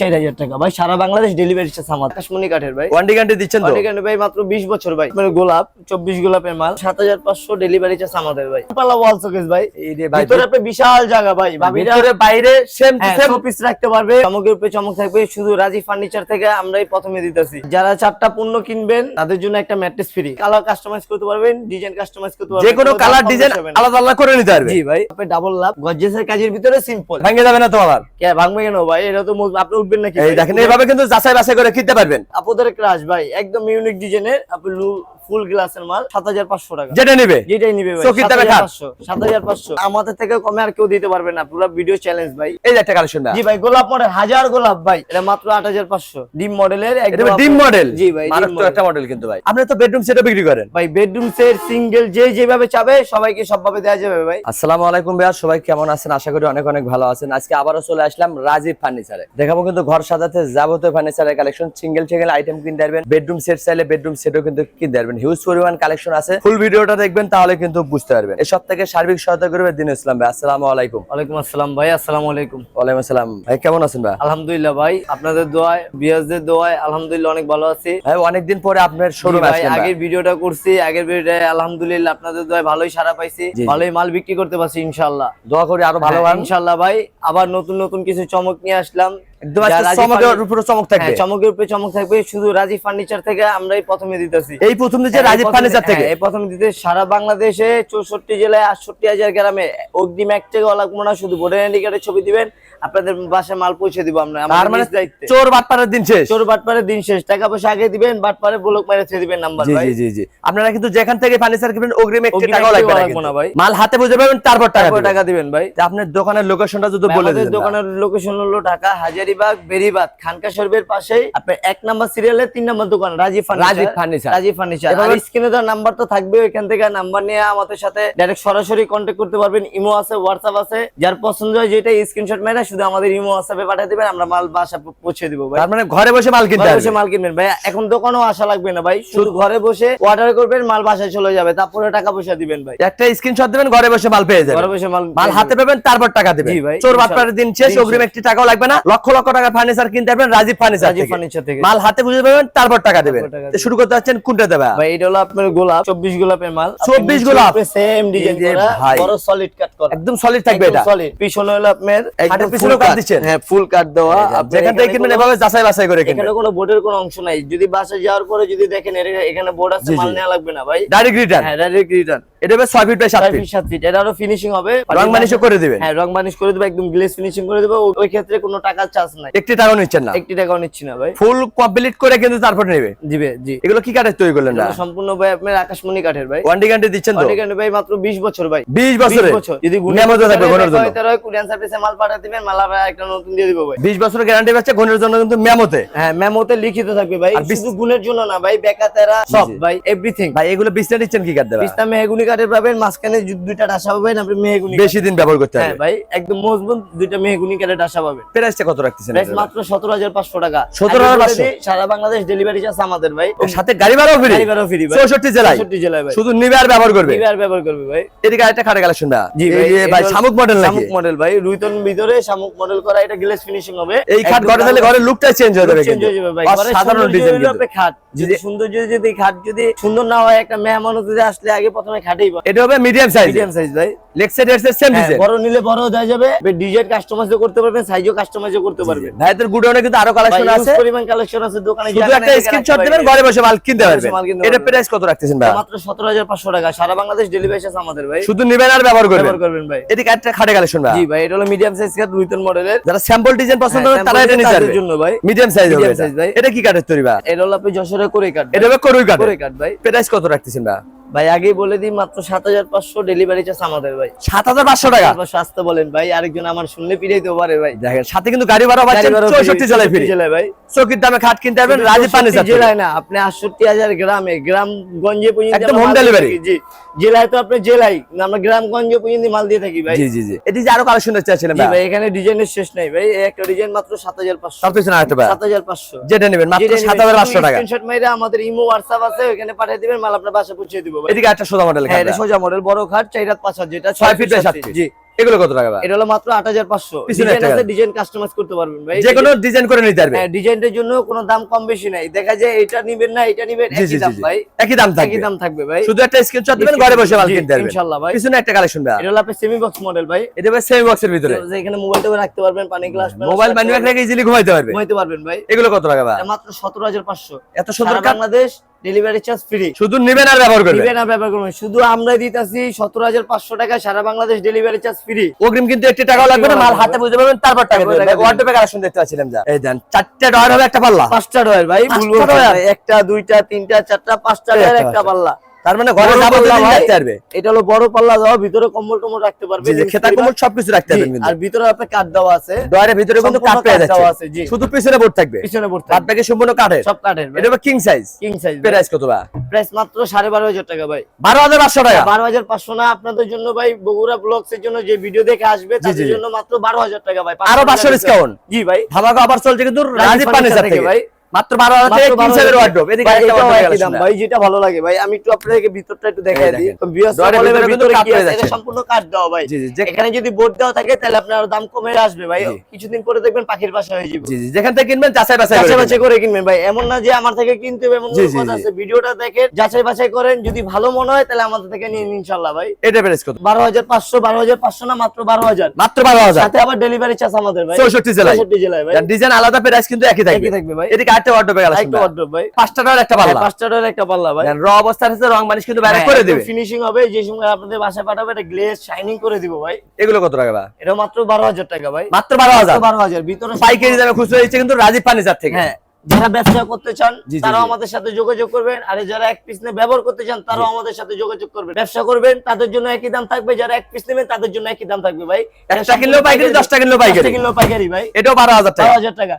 চার হাজার টাকা। ভাই সারা বাংলাদেশ ডেলিভারি চার্জ আমার। কাশ্মীরি কাঠের ভাই। ওয়ান্টি গ্যারান্টি দিচ্ছেন তো? অনেক ভাই মাত্র বিশ বছর ভাই। মানে গোলাপ চব্বিশ গোলাপের মাল সাত হাজার পাঁচশো ডেলিভারি চার্জ আমাদের ভাই। পালা ওয়াল শোকেস ভাই। এই রে ভাই ভিতরে আপনি বিশাল জায়গা ভাই। ভিতরে বাইরে সেম হ্যাঁ, সেম শোপিস রাখতে পারবে। চমকের উপরে চমক থাকবে। শুধু রাজি ফার্নিচার থেকে আমরাই প্রথমে দিতেছি। যারা চারটা পণ্য কিনবেন তাদের জন্য একটা ম্যাট্রেস ফ্রি কালার কাস্টমাইজ করতে পারবেন ডিজাইন কাস্টমাইজ করতে পারবেন। যে কোনো কালার ডিজাইন। আলাদা আলাদা করে নিতে পারবে। জি ভাই। আপনি ডাবল লাভ গর্জেসের কাজের ভিতরে সিম্পল ভাঙে যাবে না তো আবার কে ভাঙবে কেন ভাই? এটা তো। আপনি উঠবেন নাকি এই দেখেন এইভাবে কিন্তু যাচাই বাছাই করে কিনতে পারবেন। আপনাদের ক্রাশ ভাই একদম ইউনিক ডিজাইনের আপনি ফুল গ্লাসের মাল সাত হাজার পাঁচশো টাকা। যেটা নিবে? যেটাই নিবে ভাই চৌকির দামে খাট। সাত হাজার পাঁচশো আমাদের থেকে কমে আর কেউ দিতে পারবে না পুরো ভিডিও চ্যালেঞ্জ ভাই। এই যে একটা কালেকশন না জি ভাই গোলাপ মডেল হাজার গোলাপ ভাই এটা মাত্র আট হাজার পাঁচশো। ডিম মডেলের এটা ডিম মডেল জি ভাই ডিম মারাত্মক একটা মডেল কিন্তু ভাই। আপনি তো বেডরুম সেটও বিক্রি করেন। ভাই বেডরুম সেট সিঙ্গেল যে যেভাবে চাবে সবাইকে সবভাবে দেওয়া যাবে ভাই। আসসালামু আলাইকুম ভাইয়া সবাই কেমন আছেন? আশা করি অনেক অনেক ভালো আছেন। আজকে আবারও চলে আসলাম রাজীব ফার্নিচারে। দেখাবো কিন্তু ঘর সাজাতে যাবতীয় ফার্নিচারের কালেকশন সিঙ্গেল সিঙ্গেল আইটেম কিনতে পারবেন। বেডরুম সেট চাইলে বেডরুম সেটও কিন্তু কিনতে পারবেন। হিউজ পরিমাণ কালেকশন আছে। ফুল ভিডিওটা দেখবেন তাহলে কিন্তু বুঝতে পারবেন। এসব থেকে সার্বিক সহায়তা করবে দিন ইসলাম ভাই। আসসালামু আলাইকুম। ওয়ালাইকুম আসসালাম ভাই আসসালামু আলাইকুম। ওয়ালাইকুম আসসালাম। ভাই কেমন আছেন ভাই? আলহামদুলিল্লাহ ভাই আপনাদের দোয়ায় বিয়াসদের দোয়ায় আলহামদুলিল্লাহ অনেক ভালো আছি। ভাই অনেকদিন পরে আপনার শোরুমে ভাই, আগের ভিডিওটা করছি আগের ভিডিওটা আলহামদুলিল্লাহ আপনাদের দোয়ায় ভালোই সারা পাইছি। ভালোই মাল বিক্রি করতে পারছি ইনশাআল্লাহ। দোয়া করি আরও ভালো হ্যাঁ, ইনশাআল্লাহ ভাই আবার নতুন নতুন কিছু চমক নিয়ে আসলাম। চমকের উপরে চমক থাকবে। হ্যাঁ, চমকের উপরে চমক থাকবে। শুধু রাজি ফার্নিচার থেকে আমরাই প্রথমে দিতেছি। এই প্রথম দিচ্ছে হ্যাঁ, রাজীব ফার্নিচার থেকে হ্যাঁ, এই প্রথমে দিতে সারা বাংলাদেশে চৌষট্টি জেলায় আটষট্টি হাজার গ্রামে অগ্রিম এক টাকা লাগবো না শুধু ভোটার ইন্ডিকেটের ছবি দিবেন। আপনাদের বাসায় মাল পৌঁছে দিব আমরা। মানে চোর বাটপাড়ার দিন শেষ। চোর বাটপারে দিন শেষ। টাকা পয়সা আগে দিবেন বাটপারে ব্লক মেরে দিবেন নাম্বার ভাই। জি জি জি। আপনারা কিন্তু যেখান থেকে ফার্নিচার কিনবেন অগ্রিম এক লাগবে না ভাই। মাল হাতে বুঝে পাবেন তারপর টাকা দিবেন। টাকা দিবেন ভাই। আপনার দোকানের লোকেশনটা যদি বলে দোকানের লোকেশন হলো ঢাকা হাজারিবাগ বেরিবাদ খানকা শরীফের পাশেই আপনার এক নাম্বার সিরিয়ালে তিন নাম্বার দোকান রাজীব রাজীব ফার্নিচার। রাজীব ফার্নিচার আর স্ক্রিনে দেওয়ার নাম্বার তো থাকবে ওইখান থেকে নাম্বার নিয়ে আমাদের সাথে ডাইরেক্ট সরাসরি কন্ট্যাক্ট করতে পারবেন। ইমো আছে হোয়াটসঅ্যাপ আছে। যার পছন্দ হয় যেটা স্ক্রিনশট মেরে শুধু আমাদের ইমো হোয়াটসঅ্যাপে পাঠিয়ে দিবেন আমরা মাল বাসা পৌঁছে দিব ভাই। তার মানে ঘরে বসে মাল কিনতে বসে মাল কিনবেন। ভাই এখন দোকানেও আসা লাগবে না ভাই। শুধু ঘরে বসে অর্ডার করবেন মাল বাসায় চলে যাবে। তারপরে টাকা পয়সা দিবেন ভাই। একটা স্ক্রিনশট দিবেন ঘরে বসে মাল পেয়ে ঘরে বসে মাল মাল হাতে পাবেন তারপর টাকা দিবেন। ভাই, চোর। বাটপাড়ার দিন শেষ অগ্রিম। একটি টাকাও লাগবে না। লক্ষ লক্ষ টাকা ফার্নিচার কিনতে পারবেন রাজীব ফার্নিচার রাজীব ফার্নিচার থেকে। মাল হাতে বুঝে পাবেন তারপর টাকা দিবেন। শুরু করতে যাচ্ছেন কোনটা দেবে? ভাই এটা হলো আপনার গোলাপ চব্বিশ গোলাপের মাল। 24 গোলাপ? সেম ডিজাইন করা বড় সলিড কাট করা। একদম সলিড থাকবে এটা। সলিড পিছনে হলো আপনার পিছনেও ফুল কাট দিচ্ছেন? হ্যাঁ ফুল কাট দেওয়া। আপনার যেখান থেকে কিনবেন এভাবে যাচাই বাছাই করে কিনবেন। এখানে কোনো বোর্ডের কোনো অংশ নাই। যদি বাসায় যাওয়ার পরে যদি দেখেন এখানে বোর্ড আছে। মাল নেওয়া লাগবে না ভাই। ডাইরেক্ট রিটার্ন হ্যাঁ ডাইরেক্ট রিটার্ন এটা হবে ছয় ফিট বাই সাত ফিট সাত ফিট এটা আরও ফিনিশিং হবে। রং মানিশও করে দিবেন হ্যাঁ রং বানিশ করে দেবো একদম গ্লেস ফিনিশিং করে দেবো। ওই ক্ষেত্রে কোনো টাকার চার্জ নাই। একটি টাকাও নিচ্ছেন না। একটি টাকাও নিচ্ছি না ভাই। ফুল কমপ্লিট করে কিন্তু তারপর নেবে। দিবে জি। এগুলো কি কাঠের তৈরি করলেন না? সম্পূর্ণ ভাই আপনার আকাশমণি কাঠের ভাই। ওয়ান্টি গ্যারান্টি দিচ্ছেন তো? অনেক ভাই মাত্র বিশ বছর ভাই। 20 বছর? যদি নিয়ামত থাকবে ঘনের জন্য। কুরিয়ান সার্ভিসে মাল পাঠাতে দিবেন মাল আবার একটা নতুন দিয়ে দিব ভাই। বিশ বছরের গ্যারান্টি পাচ্ছে জন্য কিন্তু মেমোতে। হ্যাঁ মেমোতে লিখিত থাকবে ভাই। শুধু গুণের জন্য না ভাই বেকাতেরা সব ভাই এভরিথিং ভাই এগুলো দিচ্ছেন কি কাঠ দেবে পিস্তা মেহগুনি কাঠের পাবেন মাঝখানে দুইটা ডাসা পাবেন আপনি মেহগুনি বেশি দিন ব্যবহার করতে হ্যাঁ ভাই একদম মজবুত দুইটা মেহগুনি কাঠের ডাসা পাবেন। প্রাইসটা কত রাখতেছেন প্রাইস মাত্র সতেরো হাজার পাঁচশো টাকা। 17,500 আগে বলে দিই, সারা বাংলাদেশ ডেলিভারি চার্জ আমাদের ভাই। সাথে গাড়ি ভাড়াও ফ্রি ডেলিভারিও ফ্রি ভাই। জেলায়? জেলায় ভাই। শুধু নিবে আর ব্যবহার করবে? নিবে আর ব্যবহার করবে ভাই। এদিকে আরেকটা খাটে কালেকশন দা জি ভাই শামুক মডেল নাকি? শামুক মডেল ভাই। রুইতন ভিতরে শামুক মডেল করা এটা গ্লেস ফিনিশিং হবে। এই খাট ঘরে তাহলে ঘরের লুকটাই চেঞ্জ হয়ে যাবে চেঞ্জ হয়ে যাবে ভাই। সাধারণ ডিজাইন খাট। যদি সুন্দর যদি খাট যদি সুন্দর না হয় একটা মেহমান যদি আসলে আগে প্রথমে খাটেই এটা হবে মিডিয়াম সাইজ মিডিয়াম সাইজ ভাই। লেগ সাইড এর সেম হ্যাঁ, ডিজাইন বড় নিলে বড় দেওয়া যাবে ডিজাইন কাস্টমাইজও করতে পারবেন সাইজও কাস্টমাইজও করতে পারবেন। ভাইদের গুডাউনে কিন্তু আরও কালেকশন আছে। পরিমাণ কালেকশন আছে দোকানে শুধু একটা স্ক্রিনশট দিবেন ঘরে বসে মাল কিনতে পারবেন। বসে মাল কিনতে এটা প্রাইস কত রাখতেছেন ভাই? মাত্র সতেরো হাজার পাঁচশো টাকা। সারা বাংলাদেশ ডেলিভারি আছে আমাদের ভাই। শুধু নিবেন আর ব্যবহার করবেন। ব্যবহার করবেন ভাই। এদিকে একটা খাটে কালেকশন ভাই। জি ভাই এটা হলো মিডিয়াম সাইজ কাঠ রুইতন মডেলের যারা স্যাম্পল ডিজাইন পছন্দ করেন তারা এটা নিতে পারবে। জন্য ভাই। মিডিয়াম সাইজ হবে এটা। ভাই। এটা কি তৈরি ভাই? এটা হলো আপনি যশোরে করে এটা হবে কাঠ করে কাঠ ভাই। প্রাইস কত রাখতেছেন ভাই? ভাই আগেই বলে দিই মাত্র সাত হাজার পাঁচশো ডেলিভারি চার্জ আমাদের ভাই। সাত হাজার পাঁচশো টাকা? স্বাস্থ্য বলেন ভাই আরেকজন আমার শুনলে পিড়াইতে পারে ভাই। দেখেন সাথে কিন্তু গাড়ি ভাড়া পাচ্ছেন চৌষট্টি জেলায় ফ্রি। 64 জেলায় ভাই। চৌকির দামে খাট কিনতে পারবেন রাজীব পানি জেলায় না আপনি আটষট্টি হাজার গ্রামে পর্যন্ত একদম delivery। থাকি, জি। জেলায় তো আপনি জেলায় আমরা গ্রাম গঞ্জে পর্যন্ত মাল দিয়ে থাকি ভাই। জি জি জি। এটি যে আরও কালেকশন চাচ্ছিলেন জি ভাই। ভাই এখানে ডিজাইনের শেষ নাই ভাই একটা ডিজাইন মাত্র সাত হাজার পাঁচশো। সাত হাজার পাঁচশো। যেটা নেবেন মাত্র সাত হাজার পাঁচশো টাকা। স্ক্রিনশট মাইরে আমাদের ইমো হোয়াটসঅ্যাপ আছে ওখানে পাঠিয়ে দিবেন মাল আপনার বাসায় পৌঁছে দিব। এদিকে একটা সোজা মডেল হ্যাঁ সোজা মডেল বড় খাট চার হাত পাঁচ হাত যেটা ছয় ফিট সাত ফিট। জি এগুলো কত টাকা ভাই? এটা হলো মাত্র আট হাজার পাঁচশো। পিছনে ডিজাইন আছে ডিজাইন কাস্টমাইজ করতে পারবেন ভাই। যে কোনো ডিজাইন করে নিতে পারবে। হ্যাঁ ডিজাইনের জন্য কোনো দাম কম বেশি নাই। দেখা যায় এটা নিবেন না এটা নিবেন জি জি একই দাম ভাই। একই দাম থাকবে। একই দাম থাকবে ভাই। শুধু একটা স্ক্রিনশট দিবেন ঘরে বসে মাল কিনতে পারবেন। ইনশাআল্লাহ ভাই। পিছনে একটা কালেকশন ভাই। এটা হলো আপনার সেমি বক্স মডেল ভাই এটা ভাই সেমি বক্সের ভিতরে। যে এখানে রাখতে পারবেন পানি গ্লাস মোবাইল মানি ব্যাগ রেখে ইজিলি ঘুমাইতে পারবে। ঘুমাইতে পারবেন ভাই। এগুলো কত টাকা ভাই? মাত্র সতেরো হাজার পাঁচশো। এত সুন্দর বাংলাদেশ ডেলিভারি চার্জ ফ্রি শুধু নেবেন আর ব্যবহার করবেন। নেবেন আর ব্যবহার করবেন। শুধু আমরা দিতেছি সতেরো হাজার পাঁচশো টাকা সারা বাংলাদেশ ডেলিভারি চার্জ ফ্রি অগ্রিম কিন্তু একটা টাকাও লাগবে না মাল হাতে বুঝে পাবেন তারপর টাকা দেবেন। ওয়ার্ডরোবে কালেকশন দেখতে পাচ্ছিলাম যা। এই দেন চারটা ডয়ার হবে একটা পাল্লা। পাঁচটা ডয়ার ভাই ভুলবো একটা দুইটা তিনটা চারটা পাঁচটা ডয়ার একটা পাল্লা। তার মানে ঘরে বড় যাব পাল্লা দিন ভাই। রাখতে পারবে। এটা হলো বড় পাল্লা দেওয়া ভিতরে কম্বল টম্বল রাখতে পারবে জি জি খেতা কম্বল সবকিছু রাখতে পারবেন কিন্তু। আর ভিতরে আপনার কাঠ দেওয়া আছে। ডয়ারের ভিতরে কিন্তু সম্পূর্ণ পেয়ে কাঠ দেওয়া আছে, যাচ্ছে শুধু পিছনে বোর্ড থাকবে। পিছনে পড়তে বাদ বাকি সম্পূর্ণ কাঠের। সব কাঠের এটা king size king size price কত ভাই? প্রাইস মাত্র সাড়ে বারো হাজার টাকা ভাই। বারো হাজার পাঁচশো টাকা। বারো হাজার পাঁচশো না আপনাদের জন্য ভাই বগুড়া ব্লগস এর জন্য যে ভিডিও দেখে আসবে তাদের জন্য মাত্র বারো হাজার টাকা ভাই আরও 500 discount? জি ভাই। ধামাকা আবার চলছে কিন্তু রাজীব থেকে। ভাই। মাত্র টাকা কিং সাইজের ওয়ার্ডরোব এদিকে একটা দাম ভাই যেটা ভালো লাগে ভাই আমি একটু আপনাদেরকে ভিতরটা একটু দেখাই দিই। ভিতরে কি আছে? এটা সম্পূর্ণ কাঠ দেওয়া ভাই। এখানে যদি বোর্ড দেওয়া থাকে তাহলে আপনার দাম কমে আসবে ভাই। কিছুদিন পরে দেখবেন পাখির বাসা হয়ে যাবে। জি জি যেখান থেকে কিনবেন যাচাই বাছাই করে যাচাই বাছাই করে কিনবেন ভাই। এমন না যে আমার থেকে কিনতে হবে এমন কথা আছে। ভিডিওটা দেখেন যাচাই বাছাই করেন। যদি ভালো মনে হয় তাহলে আমাদের থেকে নিন ইনশাল্লাহ ভাই। এটা প্রাইস কত বারো হাজার পাঁচশো বারো হাজার পাঁচশো না মাত্র বারো হাজার। মাত্র বারো হাজার। সাথে আবার ডেলিভারি চার্জ আমাদের ভাই। জেলায়। জেলায় ভাই। ডিজাইন আলাদা প্রাইস কিন্তু একই থাকবে। একই থাকবে ভাই। এদিকে আটটা ওয়ার্ডরোবে একটা ভাই। পাঁচটা একটা হ্যাঁ, পাল্লা পাঁচটা ডলার একটা পাল্লা ভাই। র অবস্থা আছে রং মানিশ কিন্তু বাইরে করে দেবে। ফিনিশিং হবে যে সময় আপনাদের বাসায় পাঠাবে এটা গ্লেজ শাইনিং করে দিব ভাই। এগুলো কত টাকা ভাই? এটা মাত্র বারো হাজার টাকা ভাই। মাত্র বারো হাজার? ভিতরে পাইকারি দামে খুচরো দিচ্ছে কিন্তু রাজীব ফার্নিচার থেকে। হ্যাঁ যারা ব্যবসা করতে চান তারাও আমাদের সাথে যোগাযোগ করবেন আর যারা এক পিস নিয়ে ব্যবহার করতে চান তারাও আমাদের সাথে যোগাযোগ করবেন। ব্যবসা করবেন তাদের জন্য একই দাম থাকবে যারা এক পিস নেবেন তাদের জন্য একই দাম থাকবে ভাই। একটা কিনলেও পাইকারি, দশটা কিনলেও পাইকারি। কিনলেও পাইকারি ভাই। এটাও বারো হাজার বারো টাকা। হাজার টাকা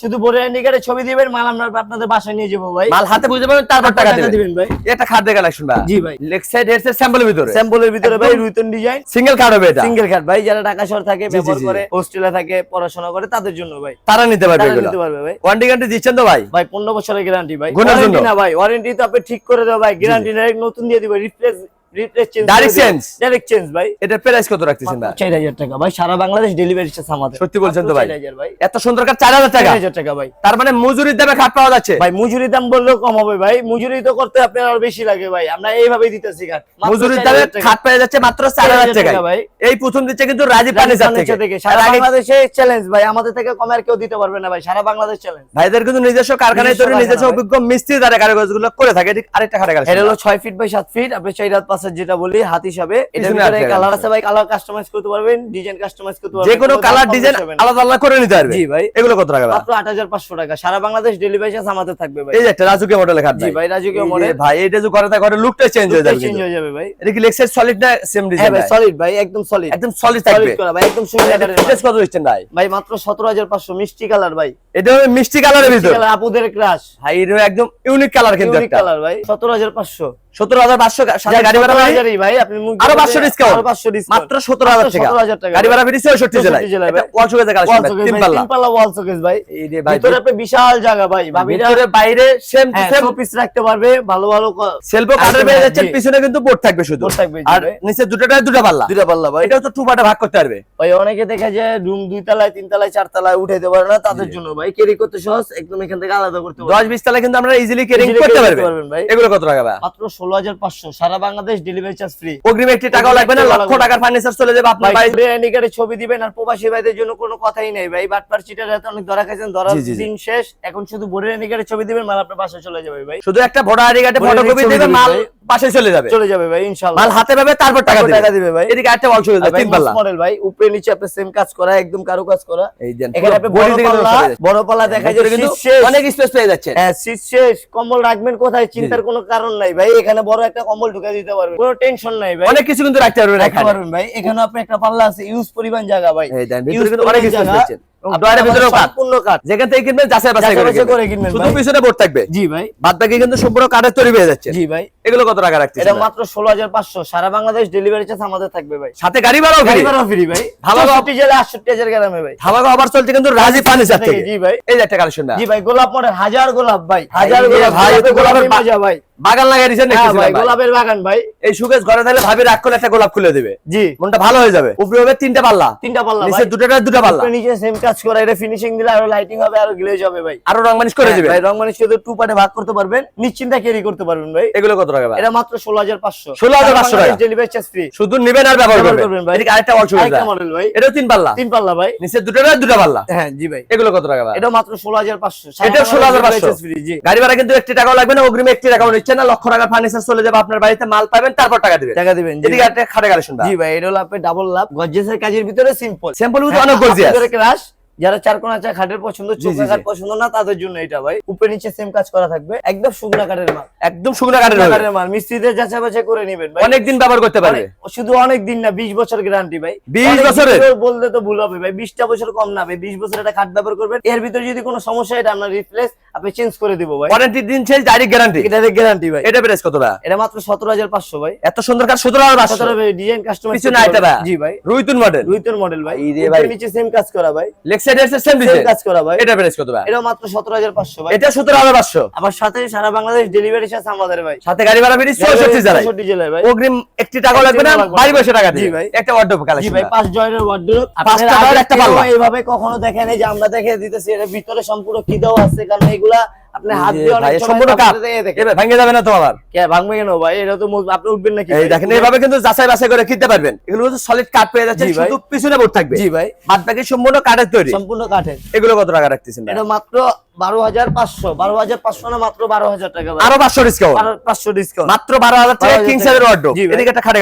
শুধু শুধু বোর্ডের ইন্ডিকেটে ছবি দিবেন মাল আমরা আপনাদের বাসায় নিয়ে যাব ভাই। মাল হাতে বুঝতে পারবেন তারপর টাকা দিবেন। দিবেন ভাই। এটা খাদ্য কালেকশন ভাই জি ভাই। লেগ সাইড হেডসেট স্যাম্পলের ভিতরে? স্যাম্পলের ভিতরে ভাই রুইতন ডিজাইন সিঙ্গেল কার্ড হবে এটা। সিঙ্গেল কার্ড ভাই যারা ঢাকা শহর থাকে ব্যবহার করে হোস্টেলে থাকে পড়াশোনা করে তাদের জন্য ভাই। তারা নিতে পারবে এগুলো। নিতে পারবে ভাই। ওয়ারেন্টি গ্যারান্টি দিচ্ছেন তো ভাই? ভাই পনেরো বছরের গ্যারান্টি ভাই? ওয়ারেন্টি না ভাই ওয়ারেন্টি তো আপনি ঠিক করে দেবো ভাই। গ্যারান্টি ডাইরেক্ট নতুন দিয়ে দিবে রিপ্লেস তার মানে মজুরির দামে খাট পাওয়া যাচ্ছে। ভাই দাম বললেও কম হবে ভাই। মজুরি তো করতে আপনার আরও বেশি লাগে ভাই। আমরা দিতেছি মজুরির দামে খাট যাচ্ছে মাত্র চার হাজার টাকা ভাই। এই প্রথম দিচ্ছে কিন্তু রাজীব থেকে। সারা বাংলাদেশে চ্যালেঞ্জ ভাই। আমাদের থেকে কমে আর কেউ দিতে পারবে না ভাই। সারা বাংলাদেশ চ্যালেঞ্জ ভাইদের কিন্তু নিজস্ব কারখানায় নিজস্ব তৈরি নিজস্ব অভিজ্ঞ মিস্ত্রি দ্বারা কারিগর করে থাকে। আরেকটা খাটে এটা হলো ছয় ফিট বাই সাত ফিট আপনি পাঁচের যেটা বলি হাত হিসাবে। এটার ভিতরে কালার আছে। ভাই কালার কাস্টমাইজ করতে পারবেন ডিজাইন কাস্টমাইজ করতে পারবেন যে কোনো কালার ডিজাইন। আলাদা আলাদা করে নিতে পারবে। জি ভাই। এগুলো কত টাকা মাত্র আট হাজার পাঁচশো টাকা। সারা বাংলাদেশ ডেলিভারি চার্জ আমাদের থাকবে ভাই। এই যে একটা রাজুকে মডেলের খাট জি ভাই। রাজকীয় এই মডেল ভাই এটা যে ঘরে থাকে ঘরে লুকটা চেঞ্জ হয়ে যাবে চেঞ্জ হয়ে যাবে ভাই। এটা কি লেক্সার সলিড না সেম হ্যাঁ ডিজাইন ভাই সলিড ভাই একদম সলিড একদম সলিড থাকবে। সলিড করা ভাই একদম সুন্দর এটা ফিটনেস কত দিচ্ছেন ভাই? ভাই মাত্র সতেরো হাজার পাঁচশো মিষ্টি কালার ভাই। এটা হবে মিষ্টি কালারের ভিতর। কালার আপুদের ক্রাশ ভাই এটা একদম ইউনিক কালার কিন্তু একটা। ইউনিক কালার ভাই সতেরো হাজার পাঁচশো। সতেরো হাজার পাঁচশো সাথে গাড়ি ভাড়া ভাই ভাই আপনি আরও দিয়ে 500 আরও পাঁচশো মাত্র সতেরো হাজার টাকা। গাড়ি ভাড়া ফিরি চৌষট্টি জেলায়। 64 জেলায় এটা ভাই। ওয়াল শোকেজের কালেকশন ওয়াল শোকেস তিন পাল্লা ওয়াল শোকেস ভাই। এই যে ভাই ভিতরে আপনি বিশাল জায়গা ভাই। ভিতরে বাইরে সেম সেম শোপিস রাখতে পারবে ভালো ভালো সেলফও কাঠের পেয়ে যাচ্ছেন পিছনে কিন্তু বোর্ড থাকবে শুধু। থাকবে, আর নিচে দুটোটা দুটো পাল্লা। দুইটা পাল্লা ভাই। এটাও তো টু পার্টে ভাগ করতে পারবে। ভাই অনেকে দেখা যায় রুম দুই তলায় তিন তলায় চার তলায় উঠাইতে পারে না তাদের জন্য ভাই। ক্যারি করতে সহজ একদম এখান থেকে আলাদা করতে দশ বিশ তালা কিন্তু আমরা ইজিলি কেরিং করতে carry করতে পারবেন ভাই। এগুলো কত টাকা ভাই? মাত্র ষোলো হাজার পাঁচশো। সারা বাংলাদেশ ডেলিভারি চার্জ ফ্রি অগ্রিম একটি টাকাও লাগবে না লক্ষ টাকার ফার্নিচার চলে যাবে আপনার ভাই ছবি দিবেন আর প্রবাসী ভাইদের জন্য কোনো কথাই নেই। ভাই বাটপার চিটার হাতে অনেক ধরা খাইছেন জি। দিন শেষ। এখন শুধু ছবি দিবেন মাল আপনার বাসায় চলে যাবে ভাই। শুধু একটা ভোটার আইডি কার্ডে ফটোকপি দেবে ছবি মাল পাশে চলে যাবে। চলে যাবে ভাই ইনশাআল্লাহ মাল হাতে পাবে তারপর টাকা তারপর টাকা দিবে দিবে ভাই। এদিকে একটা হয়ে যাবে তিন পাল্লা। মডেল ভাই উপরে নিচে আপনি সেম কাজ করা একদম কারও কাজ করা। এই দেন এখানে আপনি বড় পাল্লা বড় পাল্লা দেখা যায় কিন্তু অনেক স্পেস পেয়ে যাচ্ছে হ্যাঁ শীত শেষ কম্বল রাখবেন কোথায় চিন্তার কোনো কারণ নাই ভাই। এখানে বড় একটা কম্বল ঢুকে দিতে পারবেন। কোনো টেনশন নাই ভাই। অনেক কিছু কিন্তু রাখতে পারবেন রাখতে পারবেন ভাই। এখানে আপনি একটা পাল্লা আছে ইউজ পরিমাণ জায়গা ভাই। এই দেন, ভিতরে Use কিন্তু অনেক পরিমাণ ডয়ারের ভিতরেও কাঠ। সম্পূর্ণ কাঠ। যেখান থেকে কিনবেন যাচাই বাছাই করে কিনবেন। কিনবেন শুধু পিছনে বোর্ড থাকবে। জি ভাই। বাদ বাকি কিন্তু সম্পূর্ণ কাঠের তৈরি পেয়ে যাচ্ছে। জি ভাই। এগুলো কত টাকা রাখতেছেন এটা মাত্র ষোলো হাজার পাঁচশো। সারা বাংলাদেশ ডেলিভারি চার্জ আমাদের থাকবে ভাই। সাথে গাড়ি ভাড়াও গাড়ি ফ্রি ফ্রি ভাই। ভালো ভালো জেলে আটষট্টি হাজার গ্রামে ভাই। ধামাকা অফার চলছে কিন্তু রাজীব ফার্নিচার থেকে জি ভাই। এই যে একটা কালেকশন জি ভাই গোলাপ মডেল হাজার গোলাপ ভাই। হাজার গোলাপ ভাই, ভাই তো গোলাপের গোলাপের মজা ভাই। বাগান লাগাই দিয়েছেন ভাই ভাই। গোলাপের বাগান ভাই। এই সুকেশ ঘরে থাকলে ভাবি রাগ করলে একটা গোলাপ খুলে দিবে। জি। মনটা ভালো হয়ে যাবে। উপরে হবে তিনটা পাল্লা। তিনটা পাল্লা নিচে ভাই। দুটা পাল্লা। নিচে কাজ করা এটা ফিনিশিং দিলে আরও লাইটিং হবে আরও গ্লেজ হবে ভাই। আরও রং মানিশ করে হ্যাঁ, দিবে? ভাই রং মানে শুধু টু পার্টে ভাগ করতে পারবেন। নিশ্চিন্তে ক্যারি করতে পারবেন ভাই। এগুলো কত টাকা ভাই? এটা মাত্র ষোলো হাজার পাঁচশো। 16,500 টাকা। ডেলিভারি চার্জ ফ্রি শুধু নিবেন আর ব্যবহার করবেন। ভাই। এদিকে আরেকটা অল সুবিধা আরেকটা মডেল ভাই। এটাও তিন পাল্লা? তিন পাল্লা ভাই। নিচে দুটা দুটা পাল্লা? হ্যাঁ জি ভাই। এগুলো কত টাকা ভাই? এটা মাত্র ষোলো হাজার পাঁচশো। এটাও 16,500 ফ্রি জি। গাড়ি ভাড়া কিন্তু একটি টাকাও লাগবে না অগ্রিম একটি টাকাও নিচ্ছে না লক্ষ টাকা ফার্নিচার চলে যাবে আপনার বাড়িতে মাল পাবেন তারপর টাকা দিবেন। টাকা দিবেন এদিকে একটা খাটে কালেকশন জি ভাই এটা হলো আপনার ডাবল লাভ গর্জেসের কাজের ভিতরে সিম্পল সিম্পল কিন্তু অনেক গর্জিয়াস ক্রাশ যারা চার কোনা চা খাটের পছন্দ চোখা খাট পছন্দ না তাদের জন্য এটা ভাই। উপরে নিচে সেম কাজ করা থাকবে। একদম শুকনা কাঠের মাল। একদম শুকনো কাঠের কাঠের মাল। মিস্ত্রিদের যাচাই বাছাই করে নেবেন ভাই। অনেক দিন ব্যবহার করতে পারবে। শুধু অনেক দিন না বিশ বছর গ্যারান্টি ভাই। 20 বছরের? বছর বললে তো ভুল হবে ভাই। বিশটা বছর কম না ভাই। বিশ বছর একটা খাট ব্যবহার করবেন। এর ভিতরে যদি কোনো সমস্যা এটা আমরা রিপ্লেস আপনি চেঞ্জ করে দিব ভাই। ওয়ারেন্টি দিন শেষ ডাইরেক্ট গ্যারান্টি এটা গ্যারান্টি ভাই। এটা প্রাইস কত ভাই? এটা মাত্র সতেরো হাজার পাঁচশো ভাই। এত সুন্দর কাঠ সতেরো হাজার পাঁচশো। সতেরো ডিজাইন কাস্টমার পিছনে আইতে ভাই। জি ভাই। রুইতুন মডেল রুইতুন মডেল ভাই। এই রে ভাই। নিচে সেম কাজ করা ভাই। Leg side same same design কাজ করা ভাই। এটা প্রাইস কত ভাই? এটা মাত্র সতেরো হাজার পাঁচশো ভাই। এটা সতেরো হাজার পাঁচশো। আবার সাথে সারা বাংলাদেশ ডেলিভারি চার্জ আমাদের ভাই। সাথে গাড়ি ভাড়া বেরিয়ে চৌষট্টি জেলায় চৌষট্টি জেলায় ভাই। অগ্রিম টাকা লাগবে না বাড়ি বসে টাকা দিয়ে। ভাই। একটা ওয়ার্ডরোব জি ভাই পাঁচ জয়ের ওয়ার্ডরোব পাঁচটা ডয়ের একটা পাল্লা। এইভাবে কখনো দেখেন যে আমরা দেখে দিতেছি এর ভিতরে সম্পূর্ণ কি দাও আছে কারণ এগুলা আপনি হাত দিয়ে অনেক সম্পূর্ণ কাঠ আপনারা দেখে দেখেন। এবার ভেঙে যাবে না তো আবার কে ভাঙবে কেন ভাই? এটা তো আপনি উঠবেন নাকি? এই দেখেন এইভাবে কিন্তু যাচাই বাছাই করে কিনতে পারবেন। এগুলো কিন্তু সলিড কাঠ পেয়ে যাচ্ছে জি ভাই। শুধু পিছনে বোর্ড থাকবে। জি ভাই। বাদ বাকি সম্পূর্ণ কাঠের তৈরি। সম্পূর্ণ কাঠের এগুলো কত টাকা রাখতেছেন এটা মাত্র বারো হাজার পাঁচশো। বারো হাজার পাঁচশো না মাত্র বারো হাজার টাকা আরও পাঁচশো ডিসকাউন্ট পাঁচশো ডিসকাউন্ট মাত্র বারো হাজার টাকা। 12,000 কিং সাইজের ওয়ার্ডরোব জি ভাই। এদিকে একটা খাটে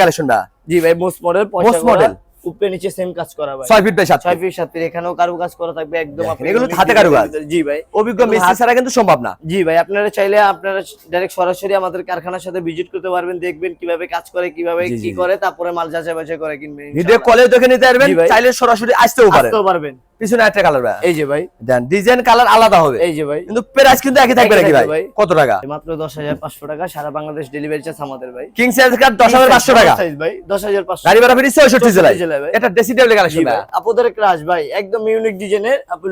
জি ভাই মোস্ট মডেল Most model। উপরে নিচে সেম কাজ করা ভাই। ফিট বাই ফিট ফিট এখানেও কারু কাজ করা থাকবে একদম আপনি এগুলো হাতে কারু কাজ জি ভাই। অভিজ্ঞ মিস্ত্রি ছাড়া কিন্তু সম্ভব না। জি ভাই আপনারা চাইলে আপনারা ডাইরেক্ট সরাসরি আমাদের কারখানার সাথে ভিজিট করতে পারবেন দেখবেন কীভাবে কাজ করে কীভাবে কি করে তারপরে মাল যাচাই বাছাই করে কিনবেন ভিডিও কলে দেখে নিতে পারবেন। চাইলে সরাসরি আসতেও পারেন। আসতেও পারবেন। পিছনে একটা কালার ভাই। এই যে ভাই। দেন ডিজাইন কালার আলাদা হবে। এই যে ভাই। কিন্তু প্রাইস কিন্তু একই থাকবে নাকি ভাই। কত টাকা? মাত্র দশ হাজার পাঁচশো টাকা সারা বাংলাদেশ ডেলিভারি চার্জ আমাদের ভাই। কিং সাইজ হাজার পাঁচশো টাকা। সাইজ ভাই দশ হাজার পাঁচশো। গাড়ি ভাড়া ফ্রি 66 জেলায়। এটা কালেকশন ভাই। আপনাদের ক্রাশ ভাই একদম ইউনিক ডিজাইনের আপনি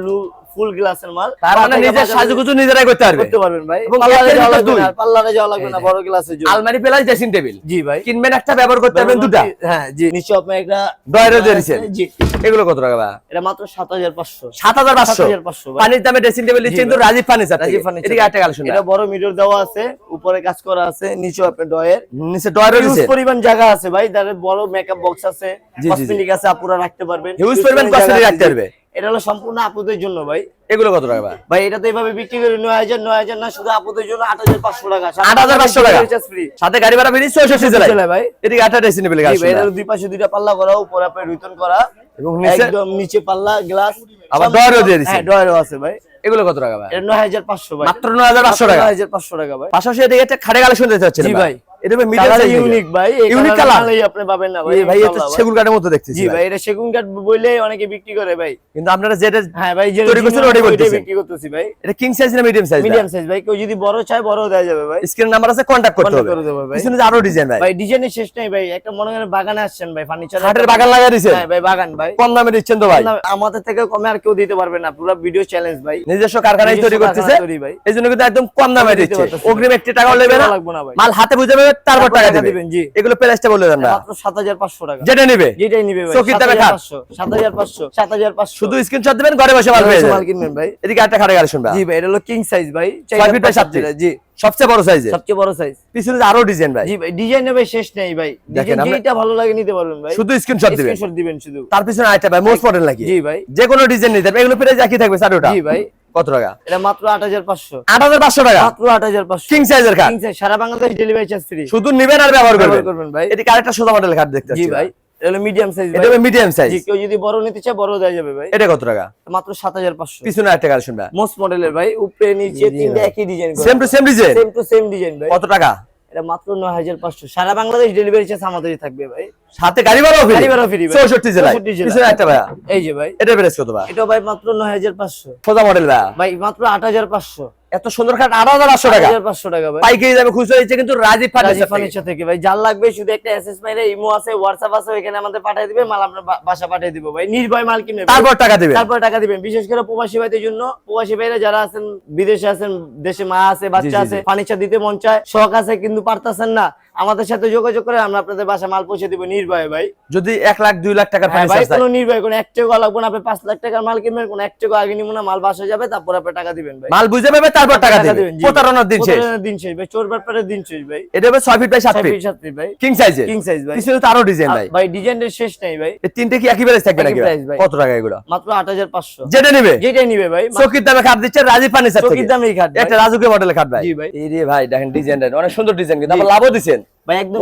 ফুল গ্লাসের মাল। তার মানে নিজের সাজুগুজু নিজেরাই করতে পারবে। করতে পারবেন ভাই। এবং একের যাওয়া লাগবে। না। পার্লারে যাওয়া লাগবে না বড় গ্লাসের জন্য আলমারি প্লাস ড্রেসিং টেবিল জি ভাই। কিনবেন একটা ব্যবহার করতে পারবেন দুটা। হ্যাঁ জি। নিচে আপনার একটা ডয়ারও দিয়ে দিছেন। জি। এগুলো কত টাকা ভাই? এটা মাত্র সাত হাজার পাঁচশো। সাত হাজার পাঁচশো? 7,500 পানির দামে ড্রেসিং টেবিল দিচ্ছে জি কিন্তু রাজীব ফার্নিচার রাজীব ফার্নিচার এদিকে একটা কালেকশন এটা বড় মিরর দেওয়া আছে উপরে কাজ করা আছে নিচে আপনার ডয়ের নিচে হিউজ দিচ্ছে পরিমাণ জায়গা আছে ভাই তার বড় মেকআপ বক্স আছে। কসমেটিক আছে আপুরা রাখতে পারবেন। Huge পরিমাণ আছে, রাখতে জি। পারবে। এটা হলো সম্পূর্ণ আপুদের জন্য ভাই। এগুলো কত টাকা ভাই? ভাই এটা তো এভাবে বিক্রি করে নয় হাজার নয় হাজার না শুধু আপুদের জন্য আট হাজার পাঁচশো টাকা 8,500 টাকা। ফ্রি সাথে গাড়ি ভাড়া ফিরি চৌষট্টি জেলায় ভাই। এদিকে একটা ড্রেসিং টেবিল জি ভাই এটার দুই পাশে দুইটা পাল্লা করা উপরে আপনার রিটার্ন করা এবং নিচে? একদম নিচে পাল্লা গ্লাস আবার ডয়ারও দিয়ে দিছে। হ্যাঁ ডয়ারও আছে ভাই। এগুলো কত টাকা ভাই? এটা নয় হাজার পাঁচশো ভাই। মাত্র নয় হাজার পাঁচশো টাকা। নয় হাজার পাঁচশো টাকা ভাই। পাশাপাশি এদিকে একটা খাটে কালেকশন দিতে হচ্ছে জি ভাই। এটা মিডিয়াম কালার সাইজ ইউনিক ভাই ইউনিক কালার আপনি পাবেন না ভাই ভাই এটা সেগুন কাঠের মতো দেখতেছি জি ভাই। ভাই এটা সেগুন কাঠ বইলে অনেকে বিক্রি করে ভাই। কিন্তু আপনারা যেটা হ্যাঁ ভাই যে তৈরি করছেন ওটাই বলতেছেন। বিক্রি করতেছি ভাই। এটা কিং সাইজ না মিডিয়াম সাইজ মিডিয়াম সাইজ ভাই কেউ যদি বড় চায় বড় দেওয়া যাবে ভাই। স্ক্রিন নাম্বার আছে কন্টাক্ট করতে হবে। করে দেবো ভাই। পিছনে আরও ডিজাইন ভাই। ভাই ডিজাইনের শেষ নেই ভাই একটা মনে করেন বাগানে আসছেন ভাই ফার্নিচার খাটের বাগান লাগাই দিয়েছেন হ্যাঁ ভাই বাগান ভাই। কম দামে দিচ্ছেন তো ভাই। আমাদের থেকে কমে আর কেউ দিতে পারবে না পুরো ভিডিও চ্যালেঞ্জ ভাই। নিজস্ব কারখানায় তৈরি করতেছে কারখানায় ভাই। এই জন্য কিন্তু একদম কম দামে দিচ্ছে। অগ্রিম একটি টাকাও টাকা লাগবে না মাল হাতে বুঝে তারপর তারপর টাকা টাকা দিবেন দিবেন, জি। এগুলো প্রাইসটা বলে দেন না। মাত্র সাত হাজার পাঁচশো টাকা। যেটা নিবে? যেটাই নিবে ভাই চৌকির দামে খাট। সাত হাজার পাঁচশো সাত হাজার পাঁচশো শুধু স্ক্রিনশট দিবেন ঘরে বসে মাল পেয়ে মাল কিনবেন ভাই। এদিকে একটা খাটে কালেকশন ভাই জি ভাই এটা হলো কিং সাইজ ভাই। ছয় ফিট বাই সাত ফিট। জি সবচেয়ে বড় সাইজে সবচেয়ে বড় সাইজ পিছনে যে আরও ডিজাইন ভাই। জি ভাই ডিজাইনে ভাই শেষ নেই ভাই। দেখেন, যেটা ভালো লাগে নিতে পারবেন ভাই। শুধু স্ক্রিনশট দিবেন। স্ক্রিনশট দিবেন শুধু। তার পিছনে ভাই মোস্ট মডেল নাকি? জি ভাই। যে কোনো ডিজাইন নিতে পারবে এগুলো প্রাইস একই থাকবে স্যার ওটা জি ভাই। কত টাকা? এটা মাত্র আট হাজার পাঁচশো। আট হাজার পাঁচশো টাকা? মাত্র আট হাজার পাঁচশো। কিং সাইজের খাট কিং সাইজ সারা বাংলাদেশ ডেলিভারি চার্জ ফ্রি শুধু নিবেন আর ব্যবহার করবেন। করবেন ভাই। এদিকে আরেকটা সোজা মডেল খাট দেখতে জি ভাই এটা মিডিয়াম সাইজ এটা মিডিয়াম সাইজ জি কেউ যদি বড় নিতে চায় বড় দেওয়া যাবে ভাই। এটা কত টাকা? মাত্র সাত হাজার পাঁচশো। পিছনে একটা কালেকশন ভাই মোস্ট মডেলের ভাই উপরে নিচে একই design same to same design same to same design ভাই। কত টাকা? এটা মাত্র নয় হাজার পাঁচশো। সারা বাংলাদেশ ডেলিভারি চার্জ আমাদেরই থাকবে ভাই। সাথে গাড়ি ভাড়াও ফ্রি গাড়ি ভাড়া ফ্রি ভাই। 64 জেলায়। 64 জেলায়। পিছনে একটা ভাই এই যে ভাই। এটা প্রাইস কত ভাই? এটা ভাই মাত্র নয় হাজার পাঁচশো। সোজা মডেল ভাই ভাই মাত্র আট হাজার পাঁচশো। এত সুন্দর খাট আট হাজার টাকা। পাঁচশো টাকা ভাই। পাইকারি দামে খুচরা দিচ্ছে কিন্তু রাজীব ফার্নিচার ফার্নিচার থেকে। ভাই যার লাগবে শুধু একটা এসএস মাইরে ইমো আছে হোয়াটসঅ্যাপ আছে ওইখানে আমাদের পাঠিয়ে দিবে মাল বা- বাসা পাঠিয়ে দিব ভাই। নির্ভয় মাল ভাই। তারপর টাকা তারপর টাকা দিবেন। বিশেষ করে প্রবাসী ভাইদের জন্য প্রবাসী ভাইরা যারা আছেন বিদেশে আছেন দেশে মা আছে বাচ্চা আছে ফার্নিচার দিতে মন চায় শখ আছে কিন্তু পারতেছেন না আমাদের সাথে যোগাযোগ করে আমরা আপনাদের বাসা মাল পৌঁছে দিব নির্ভয় ভাই। যদি এক লাখ দুই লাখ টাকার হ্যাঁ ভাই কোনো নির্ভয় কোনো এক টাকা লাগবে না আপনি পাঁচ লাখ টাকার মাল কিনবেন কোনো এক টাকা আগে নিব না মাল বাসা যাবে তারপর আপনি টাকা দিবেন ভাই। মাল বুঝে পাবে তারপর টাকা দিবে। দিবেন, প্রতারণার দিন শেষ। দিন শেষ ভাই। চোর দিন শেষ ভাই। এটা হবে ফিট বাই ফিট। ফিট, ভাই। কিং সাইজে কিং সাইজ ভাই। পিছনে তো আরও ডিজাইন ভাই। ভাই ডিজাইনের শেষ নাই ভাই। এই তিনটে কি একই প্রাইস থাকবে নাকি। কত টাকা এগুলো? মাত্র আট হাজার পাঁচশো। যেটা নেবে? যেটাই নিবে ভাই। চকির দামে খাট দিচ্ছে রাজীব পানি চকির দামে খাট। একটা রাজুকে মডেলের খাট ভাই। জি ভাই। এই রে ভাই দেখেন ডিজাইন অনেক সুন্দর ডিজাইন কিন্তু। আবার লাভও দিচ্ছেন। ভাই একদম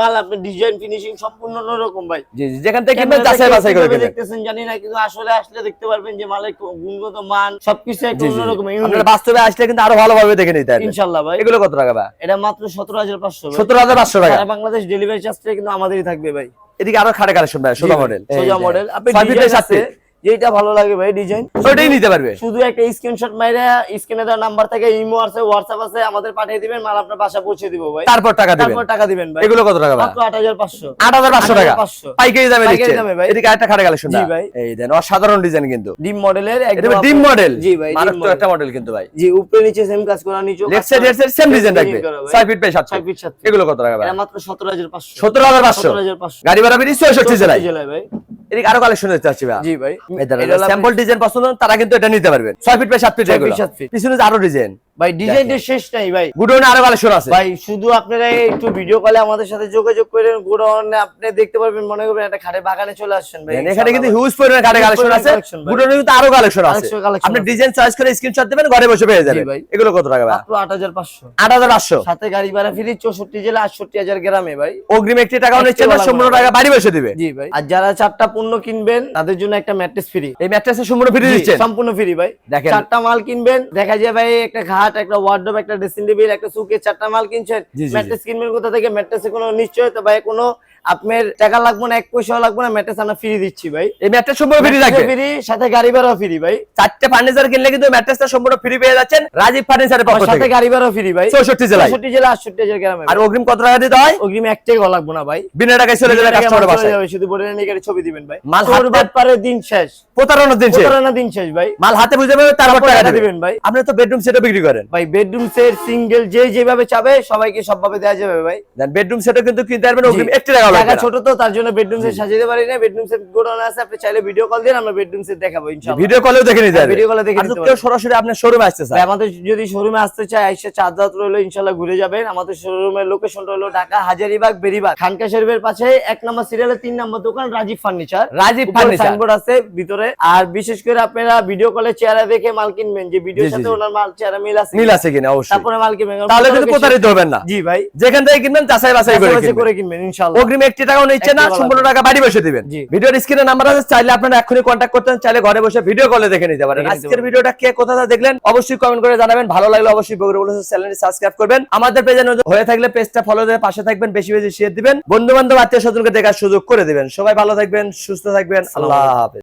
মাল আপনি ডিজাইন ফিনিশিং সম্পূর্ণ অন্যরকম ভাই। জি জি যেখান থেকে কিনবেন যাচাই বাছাই করে কিনবেন দেখতেছেন জানি না কিন্তু আসলে আসলে দেখতে পারবেন যে মালের গুণগত মান সবকিছু একটা জি জি অন্যরকম আপনারা বাস্তবে আসলে কিন্তু আরও ভালোভাবে দেখে নিতে পারবেন। ইনশাল্লাহ ভাই। এগুলো কত টাকা ভাই? এটা মাত্র সতেরো হাজার পাঁচশো সত্তর হাজার পাঁচশো টাকা। সারা বাংলাদেশ ডেলিভারি চার্জটা কিন্তু আমাদেরই থাকবে ভাই। এদিকে আরও খাটে কালেকশন ভাই সোজা মডেল সোজা মডেল আপনি ছয় ফিটের ডিজাইন সাথে আছে যেটা ভালো লাগে ভাই ডিজাইন ওইটাই নিতে পারবে। শুধু একটা স্ক্রিনশট মাইরে স্ক্রিনে দেওয়া নাম্বার থেকে ইমো আছে হোয়াটসঅ্যাপ আছে আমাদের পাঠিয়ে দিবেন মাল আপনার বাসা পৌঁছে দিব ভাই। তারপর টাকা দিবেন। তারপর টাকা দিবেন ভাই। এগুলো কত টাকা ভাই? মাত্র আট হাজার পাঁচশো। আট হাজার পাঁচশো টাকা। 8,500 পাইকারি দামে পাইকারি দিচ্ছে। দামে ভাই। এদিকে আরেকটা খাটে কালেকশন জি ভাই। এই দেন অসাধারণ ডিজাইন কিন্তু। ডিম মডেলের একদম ডিম মডেল জি ভাই ডিম মারাত্মক একটা মডেল কিন্তু ভাই। জি উপরে নিচে সেম কাজ করা নিচে left side right side same design থাকবে। ছয় ফিট বাই সাত ছয় ফিট ফিট সাত এগুলো কত টাকা ভাই? এটা মাত্র সতেরো হাজার পাঁচশো। সত্তর হাজার পাঁচশো। সতেরো হাজার পাঁচশো। গাড়ি ভাড়া বেরিয়ে চৌষট্টি জেলায়। জেলায় ভাই। এদিকে আরও কালেকশন দেখতে পাচ্ছি জি ভাই। স্যাম্পল ডিজাইন পছন্দ তারা কিন্তু এটা নিতে পারবেন। ছয় ফিট বাই সাত ফিট পিছনে আরও ডিজাইন ভাই ডিজাইনের শেষ নাই ভাই। গুডোনে আরও কালেকশন আছে। ভাই শুধু আপনারা একটু ভিডিও কলে আমাদের সাথে যোগাযোগ করে গোডাউনে আপনি দেখতে পারবেন মনে করবেন একটা খাটে বাগানে চলে আসছেন ভাই। এখানে কিন্তু হিউজ পরিমাণে Huge কালেকশন আছে। কিন্তু আরও কালেকশন আছে। আপনি ডিজাইন চয়েস করে স্ক্রিনশট দিবেন ঘরে বসে পেয়ে যাবেন। ভাই। এগুলো কত টাকা ভাই? মাত্র আট হাজার পাঁচশো। আট হাজার পাঁচশো। সাথে গাড়ি ভাড়া ফ্রি চৌষট্টি জেলা আটষট্টি হাজার গ্রামে ভাই। অগ্রিম একটি টাকাও নিচ্ছে না সম্পূর্ণ টাকা বাড়ি বসে দিবে। জি ভাই। আর যারা চারটা পণ্য কিনবেন তাদের জন্য একটা ম্যাট্রেস ফ্রি এই ম্যাট্রেসে সম্পূর্ণ ফ্রি দিচ্ছেন? সম্পূর্ণ ফ্রি ভাই। দেখেন। চারটা মাল কিনবেন দেখা যায় ভাই একটা ঘাট একটা ওয়ার্ডরোব একটা ড্রেসিং টেবিল একটা সুকে চারটা মাল কিনছেন। ম্যাট্রেস কিনবেন কোথা থেকে ম্যাট্রেসে কোনো নিশ্চয়তা বা কোনো আপনার টাকা লাগবে না এক পয়সাও লাগবে না ম্যাট্রেস আমরা ফ্রি দিচ্ছি ভাই। এই ম্যাট্রেস সম্পূর্ণ ফ্রি থাকবে ফ্রি সাথে গাড়ি ভাড়াও ফ্রি ভাই। চারটে ফার্নিচার কিনলে কিন্তু ম্যাট্রেসটা সম্পূর্ণ ফ্রি পেয়ে যাচ্ছেন রাজীব ফার্নিচারের পক্ষ আমার সাথে গাড়ি ভাড়াও ফ্রি ভাই। 64 জেলায়। চৌষট্টি জেলা আটষট্টি হাজার গ্রামে আর অগ্রিম কত টাকা দিতে হয়? অগ্রিম এক টাকাও লাগবে না ভাই। বিনা টাকায় চলে যাবে কাস্টমারের বাসায়। যাবে, শুধু বলে নিয়ে গাড়ি ছবি দিবেন ভাই। মাল হাতে- ব্যাপারের দিন শেষ। প্রতারণার দিন শেষ। প্রতারণা দিন শেষ ভাই। মাল হাতে বুঝে পাবে তারপর টাকা টাকা দিবেন ভাই। আপনি তো বেডরুম সেটও বিক্রি করেন। ভাই বেডরুম সেট সিঙ্গেল যে যেভাবে চাবে সবাইকে সবভাবে দেওয়া যাবে ভাই। দেন বেডরুম সেটও কিন্তু কিনতে পারবেন অগ্রিম জি। একটি টাকা লাগবে। জায়গা ছোট তো তার জন্য বেডরুম সেট সাজাতে পারি না বেডরুম সেট গোডাউন আছে আপনি চাইলে ভিডিও কল দিন আমরা বেডরুম সেট দেখাবো ইনশাআল্লাহ। ভিডিও কলেও দেখে নিতে হ্যাঁ, পারবেন video call দেখে নিতে পারবেন। সরাসরি আপনার শোরুমে আসতে চায়? আমাদের যদি শোরুমে আসতে চায় আইসা চার রাত রইল ইনশাল্লাহ ঘুরে যাবেন। আমাদের শোরুমের লোকেশনটা হলো ঢাকা হাজারিবাগ বেরিবাগ। খানকা শরীফের পাশে এক নম্বর সিরিয়ালের তিন নম্বর দোকান Rajib furniture Rajib furniture signboard আছে ভিতরে। আর বিশেষ করে আপনারা ভিডিও কলে চেহারা দেখে মাল কিনবেন। যে ভিডিওর সাথে ওনার মাল চেহারা মিল আছে মিল আছে কিনা অবশ্যই। তারপরে মাল কিনবেন। তাহলে কিন্তু প্রতারিত হবেন না। জি ভাই। যেখান থেকে কিনবেন যাচাই বাছাই করে কিনবেন। করে কিনবেন ইনশাআল্লাহ। একটি টাকাও নিচ্ছে না সম্পূর্ণ টাকা বাড়ি বসে দিবেন। ভিডিওর স্ক্রিনে নাম্বার আছে চাইলে আপনারা এখনই কন্ট্যাক্ট করতে চাইলে ঘরে বসে ভিডিও কলে দেখে নিতে পারেন। আজকের ভিডিওটা কে কোথা দেখলেন অবশ্যই কমেন্ট করে জানাবেন। ভালো লাগলে অবশ্যই বগুড়া বলেছে চ্যানেলটি সাবস্ক্রাইব করবেন। আমাদের পেজে হয়ে থাকলে পেজটা ফলো দিয়ে পাশে থাকবেন বেশি বেশি শেয়ার দিবেন। বন্ধু বান্ধব আত্মীয় স্বজনকে দেখার সুযোগ করে দিবেন। সবাই ভালো থাকবেন সুস্থ থাকবেন। আল্লাহ হাফেজ।